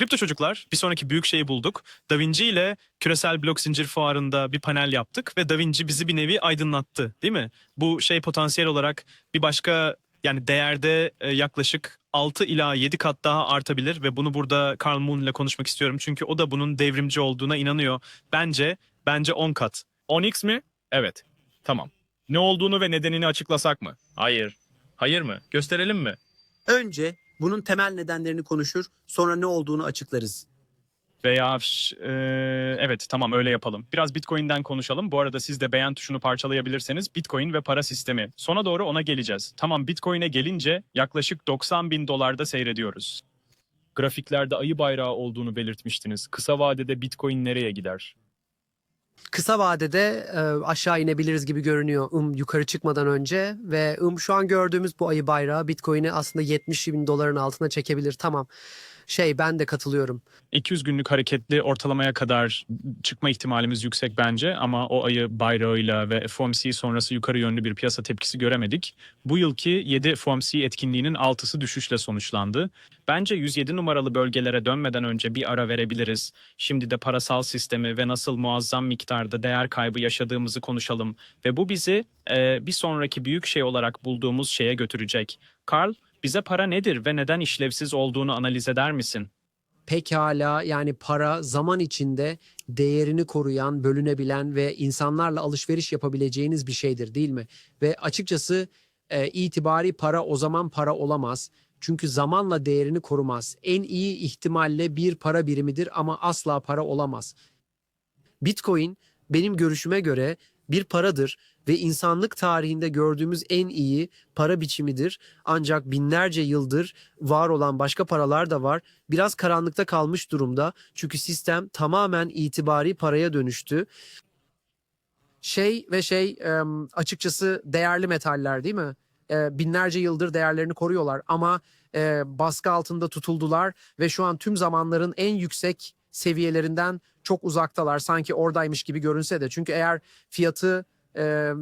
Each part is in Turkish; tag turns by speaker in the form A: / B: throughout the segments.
A: Kripto çocuklar bir sonraki büyük şeyi bulduk. Da Vinci ile küresel blok zincir fuarında bir panel yaptık ve Da Vinci bizi bir nevi aydınlattı değil mi? Bu şey potansiyel olarak bir başka yani değerde e, yaklaşık 6 ila 7 kat daha artabilir ve bunu burada Carl Moon ile konuşmak istiyorum. Çünkü o da bunun devrimci olduğuna inanıyor. Bence bence 10 kat.
B: 10x mi? Evet. Tamam. Ne olduğunu ve nedenini açıklasak mı? Hayır. Hayır mı? Gösterelim mi?
C: Önce bunun temel nedenlerini konuşur, sonra ne olduğunu açıklarız.
B: Veya e, evet tamam öyle yapalım. Biraz Bitcoin'den konuşalım. Bu arada siz de beğen tuşunu parçalayabilirseniz Bitcoin ve para sistemi. Sona doğru ona geleceğiz. Tamam Bitcoin'e gelince yaklaşık 90 bin dolarda seyrediyoruz. Grafiklerde ayı bayrağı olduğunu belirtmiştiniz. Kısa vadede Bitcoin nereye gider?
D: Kısa vadede e, aşağı inebiliriz gibi görünüyor ım yukarı çıkmadan önce ve ım şu an gördüğümüz bu ayı bayrağı Bitcoin'i aslında 70 bin doların altına çekebilir. Tamam şey ben de katılıyorum.
B: 200 günlük hareketli ortalamaya kadar çıkma ihtimalimiz yüksek bence ama o ayı bayrağıyla ve FOMC sonrası yukarı yönlü bir piyasa tepkisi göremedik. Bu yılki 7 FOMC etkinliğinin 6'sı düşüşle sonuçlandı. Bence 107 numaralı bölgelere dönmeden önce bir ara verebiliriz. Şimdi de parasal sistemi ve nasıl muazzam miktarda değer kaybı yaşadığımızı konuşalım ve bu bizi e, bir sonraki büyük şey olarak bulduğumuz şeye götürecek. Carl, bize para nedir ve neden işlevsiz olduğunu analiz eder misin?
D: Pekala yani para zaman içinde değerini koruyan, bölünebilen ve insanlarla alışveriş yapabileceğiniz bir şeydir değil mi? Ve açıkçası e, itibari para o zaman para olamaz. Çünkü zamanla değerini korumaz. En iyi ihtimalle bir para birimidir ama asla para olamaz. Bitcoin benim görüşüme göre bir paradır ve insanlık tarihinde gördüğümüz en iyi para biçimidir. Ancak binlerce yıldır var olan başka paralar da var. Biraz karanlıkta kalmış durumda. Çünkü sistem tamamen itibari paraya dönüştü. Şey ve şey açıkçası değerli metaller değil mi? E, binlerce yıldır değerlerini koruyorlar ama e, baskı altında tutuldular ve şu an tüm zamanların en yüksek seviyelerinden çok uzaktalar. Sanki oradaymış gibi görünse de. Çünkü eğer fiyatı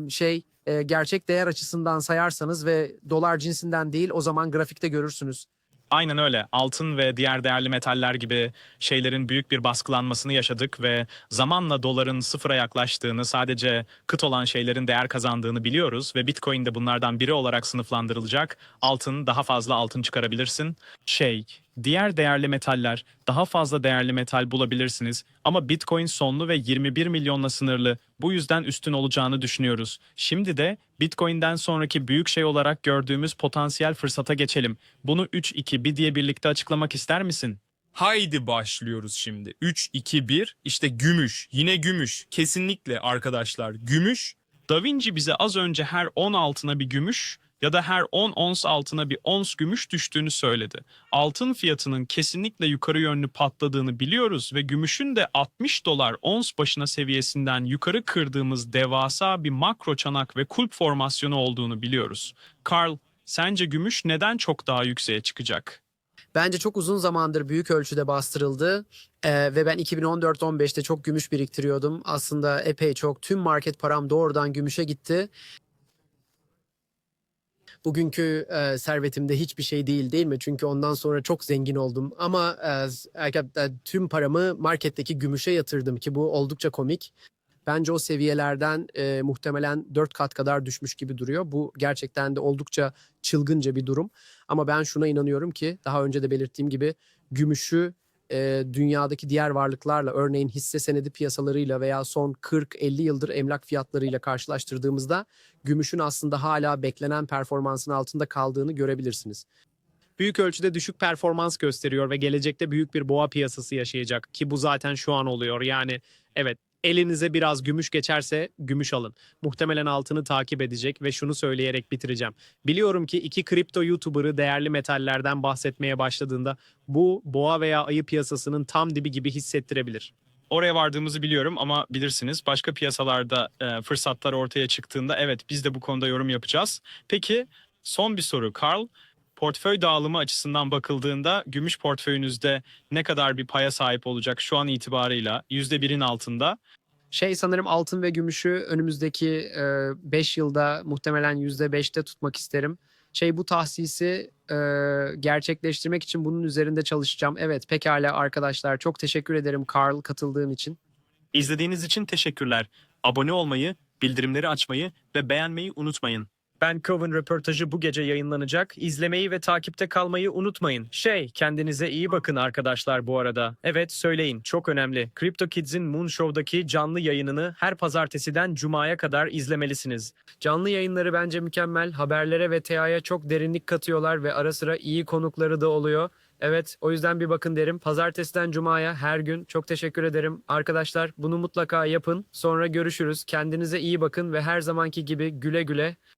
D: şey gerçek değer açısından sayarsanız ve dolar cinsinden değil o zaman grafikte görürsünüz.
A: Aynen öyle. Altın ve diğer değerli metaller gibi şeylerin büyük bir baskılanmasını yaşadık ve zamanla doların sıfıra yaklaştığını, sadece kıt olan şeylerin değer kazandığını biliyoruz ve Bitcoin de bunlardan biri olarak sınıflandırılacak. Altın, daha fazla altın çıkarabilirsin. Şey, diğer değerli metaller, daha fazla değerli metal bulabilirsiniz ama Bitcoin sonlu ve 21 milyonla sınırlı. Bu yüzden üstün olacağını düşünüyoruz. Şimdi de Bitcoin'den sonraki büyük şey olarak gördüğümüz potansiyel fırsata geçelim. Bunu 3-2-1 diye birlikte açıklamak ister misin?
E: Haydi başlıyoruz şimdi. 3, 2, 1. İşte gümüş. Yine gümüş. Kesinlikle arkadaşlar. Gümüş.
A: Da Vinci bize az önce her 10 altına bir gümüş ya da her 10 ons altına bir ons gümüş düştüğünü söyledi. Altın fiyatının kesinlikle yukarı yönlü patladığını biliyoruz ve gümüşün de 60 dolar ons başına seviyesinden yukarı kırdığımız devasa bir makro çanak ve kulp formasyonu olduğunu biliyoruz. Carl, sence gümüş neden çok daha yükseğe çıkacak?
D: Bence çok uzun zamandır büyük ölçüde bastırıldı Ee, ve ben 2014-15'te çok gümüş biriktiriyordum. Aslında epey çok tüm market param doğrudan gümüşe gitti. Bugünkü e, servetimde hiçbir şey değil değil mi? Çünkü ondan sonra çok zengin oldum. Ama e, e, tüm paramı marketteki gümüşe yatırdım ki bu oldukça komik. Bence o seviyelerden e, muhtemelen 4 kat kadar düşmüş gibi duruyor. Bu gerçekten de oldukça çılgınca bir durum. Ama ben şuna inanıyorum ki daha önce de belirttiğim gibi gümüşü e, dünyadaki diğer varlıklarla örneğin hisse senedi piyasalarıyla veya son 40-50 yıldır emlak fiyatlarıyla karşılaştırdığımızda gümüşün aslında hala beklenen performansın altında kaldığını görebilirsiniz.
F: büyük ölçüde düşük performans gösteriyor ve gelecekte büyük bir boğa piyasası yaşayacak ki bu zaten şu an oluyor. Yani evet elinize biraz gümüş geçerse gümüş alın. Muhtemelen altını takip edecek ve şunu söyleyerek bitireceğim. Biliyorum ki iki kripto YouTuber'ı değerli metallerden bahsetmeye başladığında bu boğa veya ayı piyasasının tam dibi gibi hissettirebilir.
A: Oraya vardığımızı biliyorum ama bilirsiniz başka piyasalarda e, fırsatlar ortaya çıktığında evet biz de bu konuda yorum yapacağız. Peki son bir soru Carl. Portföy dağılımı açısından bakıldığında gümüş portföyünüzde ne kadar bir paya sahip olacak şu an itibarıyla %1'in altında.
D: Şey sanırım altın ve gümüşü önümüzdeki 5 yılda muhtemelen %5'te tutmak isterim. Şey bu tahsisi e, gerçekleştirmek için bunun üzerinde çalışacağım. Evet pekala arkadaşlar çok teşekkür ederim Carl katıldığın için.
G: İzlediğiniz için teşekkürler. Abone olmayı, bildirimleri açmayı ve beğenmeyi unutmayın.
A: Ben Coven röportajı bu gece yayınlanacak. İzlemeyi ve takipte kalmayı unutmayın. Şey, kendinize iyi bakın arkadaşlar bu arada. Evet söyleyin, çok önemli. Crypto Kids'in Moon Show'daki canlı yayınını her pazartesiden cumaya kadar izlemelisiniz.
D: Canlı yayınları bence mükemmel. Haberlere ve TA'ya çok derinlik katıyorlar ve ara sıra iyi konukları da oluyor. Evet o yüzden bir bakın derim. Pazartesiden Cuma'ya her gün çok teşekkür ederim. Arkadaşlar bunu mutlaka yapın. Sonra görüşürüz. Kendinize iyi bakın ve her zamanki gibi güle güle